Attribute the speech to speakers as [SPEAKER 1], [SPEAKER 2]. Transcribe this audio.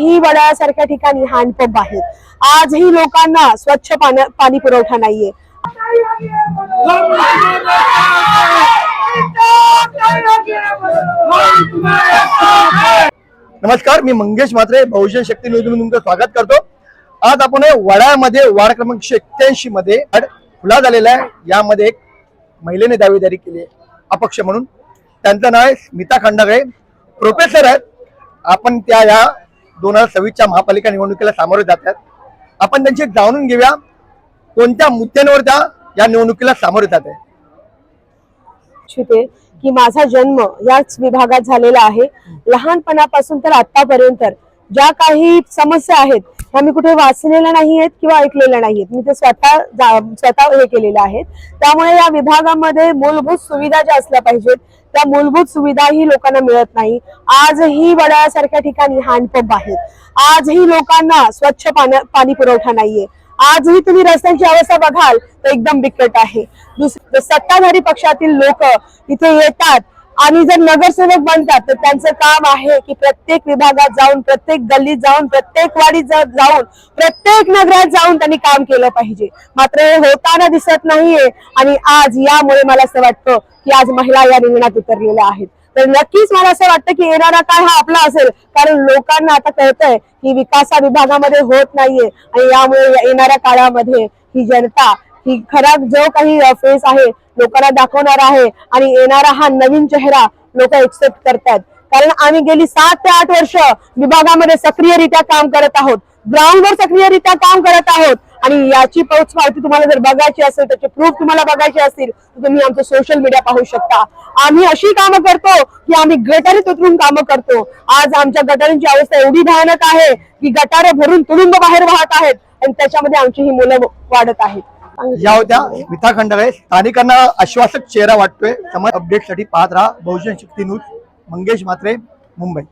[SPEAKER 1] ही वडाळ्यासारख्या ठिकाणी हँडपंप आहेत. आजही लोकांना स्वच्छ पाणी पुरवठा नाहीये.
[SPEAKER 2] नमस्कार मी मंगेश म्हात्रे बहुजन शक्ती न्यूजमध्ये तुमचं स्वागत करतो. आज आपण हे वडाळ्यामध्ये वार्ड क्रमांक एक्क्याऐंशी मध्ये. खुला झालेला आहे. यामध्ये एक महिलेने दावेदारी केली आहे. अपक्ष म्हणून. त्यांचं नाव आहे स्मिता खंडागळे. प्रोफेसर आहेत. आपण त्या या दोन हजार सव्वीसच्या महापालिका निवडणुकीला सामोरे जातात. आपण त्यांची जाणून घेऊया कोणत्या मुद्द्यांवर त्या या निवडणुकीला सामोरे जात आहे
[SPEAKER 1] इच्छिते की माझा जन्म याच विभागात झालेला आहे. लहानपणापासून तर आतापर्यंत ज्या काही समस्या आहेत ह्या मी कुठे वाचलेल्या नाही आहेत किंवा ऐकलेल्या आहेत मी ते स्वतः जा- स्वतः हे केलेल्या आहेत त्यामुळे या विभागामध्ये मूलभूत सुविधा ज्या असल्या पाहिजेत त्या मूलभूत सुविधाही लोकांना मिळत नाही. आजही वडाळ्यासारख्या ठिकाणी हँडपंप आहेत. आजही लोकांना स्वच्छ पाण्या पाणी पुरवठा नाहीये. आजही तुम्ही रस्त्यांची अवस्था बघाल तर एकदम बिकट आहे. दुस- सत्ताधारी पक्षातील लोक इथे येतात आणि जर नगरसेवक बनतात तर त्यांचं काम आहे की प्रत्येक विभागात जाऊन प्रत्येक गल्लीत जाऊन प्रत्येक वाडीत जाऊन प्रत्येक नगरात जाऊन त्यांनी काम केलं पाहिजे. मात्र हे होताना दिसत नाहीये आणि आज यामुळे मला असं वाटतं की आज महिला या रिंगणात उतरलेल्या आहेत. तर नक्कीच मला असं वाटतं की येणारा काळ हा आपला असेल कारण लोकांना आता कळतंय की विकासा विभागामध्ये होत नाहीये आणि यामुळे या येणाऱ्या काळामध्ये ही जनता ही खरा जो काही फेस आहे लोकांना दाखवणार आहे आणि येणारा हा नवीन चेहरा लोक एक्सेप्ट करतात कारण आम्ही गेली सात ते आठ वर्ष विभागामध्ये सक्रियरित्या काम करत आहोत. ग्राउंडवर सक्रियरित्या काम करत आहोत. आणि याची पोच पावती तुम्हाला जर बघायची असेल त्याचे प्रूफ तुम्हाला बघायचे असतील तर तुम्ही आमचं सोशल मीडिया पाहू शकता. आम्ही अशी कामं करतो की आम्ही गटारीत उतरून कामं करतो. आज आमच्या गटारींची अवस्था एवढी भयानक आहे की गटारे भरून तुडुंब बाहेर वाहत आहेत आणि त्याच्यामध्ये आमची ही मुलं वाढत आहेत.
[SPEAKER 2] या होत्या. स्मिता खंडवे स्थानिकांना आश्वासक चेहरा वाटतोय. समाज अपडेटसाठी पाहत राहा. बहुजन शक्ती न्यूज. मंगेश म्हात्रे मुंबई.